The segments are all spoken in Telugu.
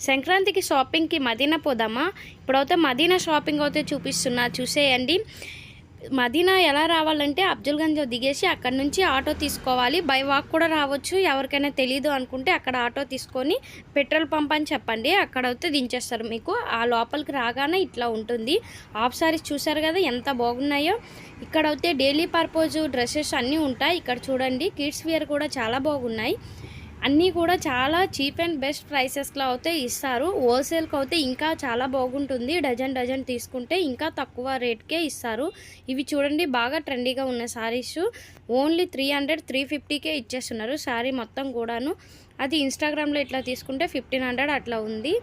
సంక్రాంతికి షాపింగ్కి మదీనా పోదామా? ఇప్పుడైతే మదీనా షాపింగ్ అయితే చూపిస్తున్నా. చూసేయండి. మదీనా ఎలా రావాలంటే అఫ్జల్గంజ్ దిగేసి అక్కడ నుంచి ఆటో తీసుకోవాలి. బై వాక్ కూడా రావచ్చు. ఎవరికైనా తెలీదు అనుకుంటే అక్కడ ఆటో తీసుకొని పెట్రోల్ పంప్ అని చెప్పండి. అక్కడ అయితే దించేస్తారు మీకు. ఆ లోపలికి రాగానే ఇట్లా ఉంటుంది. హాఫ్ సారీస్ చూసారు కదా ఎంత బాగున్నాయో. ఇక్కడ అయితే డైలీ పర్పోజ్ డ్రెస్సెస్ అన్నీ ఉంటాయి. ఇక్కడ చూడండి కిడ్స్ వేర్ కూడా చాలా బాగున్నాయి. అన్నీ కూడా చాలా చీప్ అండ్ బెస్ట్ ప్రైసెస్లో అయితే ఇస్తారు. హోల్సేల్కి అయితే ఇంకా చాలా బాగుంటుంది. డజన్ డజన్ తీసుకుంటే ఇంకా తక్కువ రేట్కే ఇస్తారు. ఇవి చూడండి బాగా ట్రెండీగా ఉన్న saris. Only three hundred three fifty K ఇచ్చేస్తున్నారు శారీ మొత్తం కూడాను. అది ఇన్స్టాగ్రామ్లో ఇట్లా తీసుకుంటే ఫిఫ్టీన్ హండ్రెడ్ అట్లా ఉంది.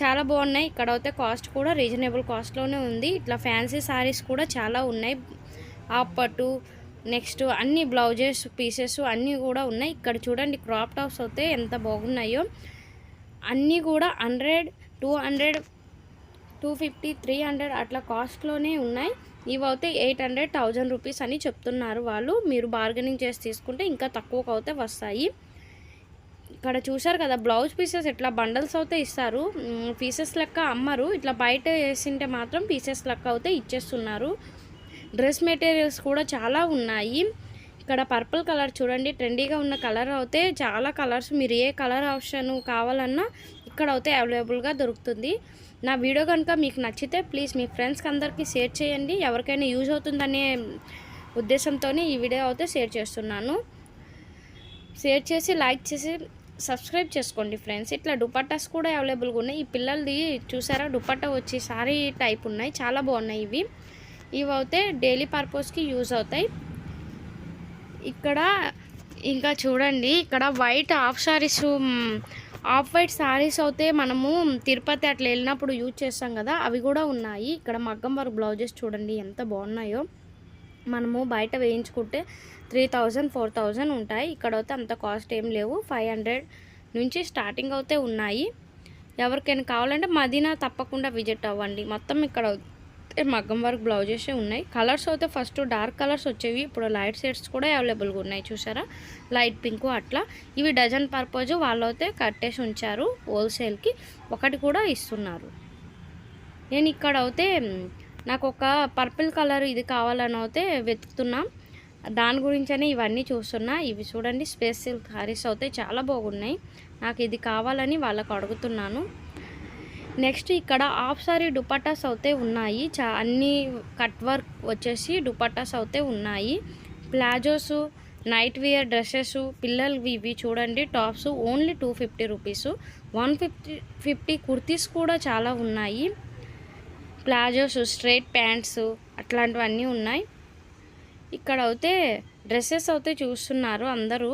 చాలా బాగున్నాయి. ఇక్కడ అయితే కాస్ట్ కూడా రీజనబుల్ కాస్ట్లోనే ఉంది. ఇట్లా ఫ్యాన్సీ శారీస్ కూడా చాలా ఉన్నాయి. ఆపట్టు నెక్స్ట్ అన్ని బ్లౌజెస్ పీసెస్ అన్నీ కూడా ఉన్నాయి. ఇక్కడ చూడండి క్రాప్ టాప్స్ అయితే ఎంత బాగున్నాయో. అన్నీ కూడా hundred two hundred two fifty three hundred అట్లా కాస్ట్లోనే ఉన్నాయి. ఇవైతే ఎయిట్ హండ్రెడ్ థౌజండ్ రూపీస్ అని చెప్తున్నారు వాళ్ళు. మీరు బార్గెనింగ్ చేసి తీసుకుంటే ఇంకా తక్కువకు అయితే వస్తాయి. ఇక్కడ చూసారు కదా బ్లౌజ్ పీసెస్ ఇట్లా బండల్స్ అయితే ఇస్తారు. పీసెస్ లెక్క అమ్మరు. ఇట్లా బయట వేసింటే మాత్రం పీసెస్ లెక్క అయితే ఇచ్చేస్తున్నారు. డ్రెస్ మెటీరియల్స్ కూడా చాలా ఉన్నాయి. ఇక్కడ పర్పుల్ కలర్ చూడండి ట్రెండీగా ఉన్న కలర్ అయితే చాలా కలర్స్ మీరు ఏ కలర్ ఆప్షన్ కావాలన్నా ఇక్కడ అయితే అవైలబుల్గా దొరుకుతుంది. నా వీడియో కనుక మీకు నచ్చితే ప్లీజ్ మీ ఫ్రెండ్స్కి అందరికీ షేర్ చేయండి. ఎవరికైనా యూజ్ అవుతుందనే ఉద్దేశంతో ఈ వీడియో అయితే షేర్ చేస్తున్నాను. షేర్ చేసి లైక్ చేసి సబ్స్క్రైబ్ చేసుకోండి ఫ్రెండ్స్. ఇట్లా దుపట్టాస్ కూడా అవైలబుల్గా ఉన్నాయి. ఈ పిల్లలది చూసారా? దుపట్టా వచ్చి సారీ టైప్ ఉన్నాయి. చాలా బాగున్నాయి ఇవి. ఇవి అయితే డైలీ పర్పస్కి యూజ్ అవుతాయి. ఇక్కడ ఇంకా చూడండి ఇక్కడ white half saris half white saris అయితే మనము తిరుపతి అట్లా వెళ్ళినప్పుడు యూజ్ చేస్తాం కదా అవి కూడా ఉన్నాయి. ఇక్కడ మగ్గం వర్క్ బ్లౌజెస్ చూడండి ఎంత బాగున్నాయో. మనము బయట వేయించుకుంటే త్రీ థౌజండ్ ఫోర్ థౌజండ్ ఉంటాయి. ఇక్కడ అయితే అంత కాస్ట్ ఏం లేవు. ఫైవ్ హండ్రెడ్ నుంచి స్టార్టింగ్ అయితే ఉన్నాయి. ఎవరికైనా కావాలంటే మదీనా తప్పకుండా విజిట్ అవ్వండి. మొత్తం ఇక్కడ మగ్గం వర్క్ బ్లౌజెస్ ఉన్నాయి. కలర్స్ అయితే ఫస్ట్ డార్క్ కలర్స్ వచ్చేవి. ఇప్పుడు లైట్ షేడ్స్ కూడా అవైలబుల్గా ఉన్నాయి. చూసారా? లైట్ పింక్ అట్లా. ఇవి డజన్ పర్పస్ వాళ్ళు అయితే కట్టేసి ఉంచారు హోల్సేల్కి ఒకటి కూడా ఇస్తున్నారు. నేను ఇక్కడ అయితే నాకు ఒక పర్పుల్ కలర్ ఇది కావాలని అయితే వెతుకుతున్నాం. దాని గురించనే ఇవన్నీ చూస్తున్నా. ఇవి చూడండి స్పేస్ సిల్క్ సారీస్ అయితే చాలా బాగున్నాయి. నాకు ఇది కావాలని వాళ్ళకు అడుగుతున్నాను. నెక్స్ట్ ఇక్కడ హాఫ్ సారీ దుపట్టాస్ అయితే ఉన్నాయి. చా అన్ని కట్ వర్క్ వచ్చేసి దుపట్టాస్ అయితే ఉన్నాయి. ప్లాజోస్ నైట్ వేర్ డ్రెస్సెస్ పిల్లలవి ఇవి చూడండి. Tops only two fifty rupees. One fifty fifty kurtis కూడా చాలా ఉన్నాయి. ప్లాజోస్ స్ట్రైట్ ప్యాంట్స్ అట్లాంటివన్నీ ఉన్నాయి. ఇక్కడ అయితే డ్రెస్సెస్ అయితే చూస్తున్నారు అందరూ.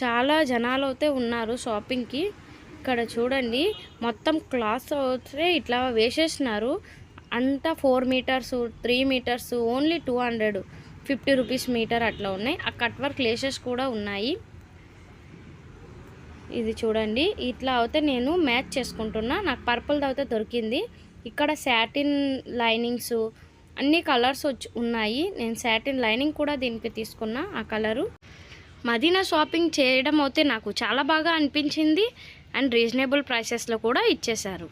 చాలా జనాలు అయితే ఉన్నారు షాపింగ్కి. ఇక్కడ చూడండి మొత్తం క్లాత్ అయితే ఇట్లా వేసేసినారు. అంతా four metres three metres only two hundred fifty rupees metre అట్లా ఉన్నాయి. ఆ కట్ వర్క్ లేసెస్ కూడా ఉన్నాయి. ఇది చూడండి ఇట్లా అయితే నేను మ్యాచ్ చేసుకుంటున్నా. నాకు పర్పుల్ అయితే దొరికింది. ఇక్కడ శాటిన్ లైనింగ్స్ అన్ని కలర్స్ వచ్చి ఉన్నాయి. నేను శాటిన్ లైనింగ్ కూడా దీనికి తీసుకున్నా ఆ కలరు. మదీనా షాపింగ్ చేయడం అయితే నాకు చాలా బాగా అనిపించింది. అండ్ రీజనబుల్ ప్రైసెస్లో కూడా ఇచ్చేశారు.